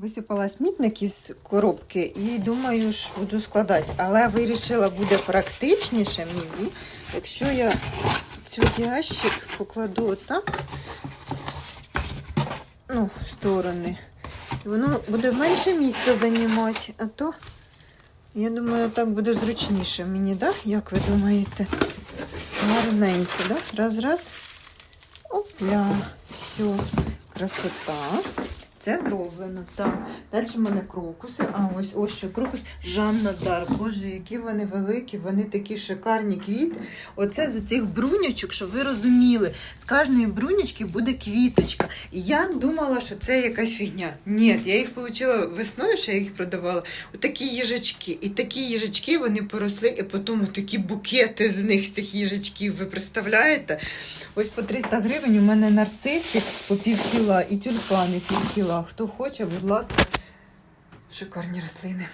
Висипала смітник із коробки і думаю, що буду складати. Але вирішила, буде практичніше мені, якщо я цю ящик покладу отак, ну, в сторони. Воно буде менше місця займати, а то, я думаю, так буде зручніше мені, да? Як ви думаєте? Гарненько, да? Раз, раз. Опля. Все. Красота. Це зроблено. Так. Далі в мене крокуси. А ось ось ще крокус Жанна Дар. Боже, які вони великі, вони такі шикарні квіти. Оце з цих брунячок, щоб ви розуміли, з кожної брунячки буде квіточка. І я думала, що це якась фігня. Ні, я їх отримала весною, що я їх продавала. Отакі їжачки. І такі їжачки вони поросли, і потім такі букети з них, цих їжачків. Ви представляєте? Ось по 300 гривень у мене нарциси по пів кіла і тюльпани пів кіла. Хто хоче, будь ласка, шикарні рослини.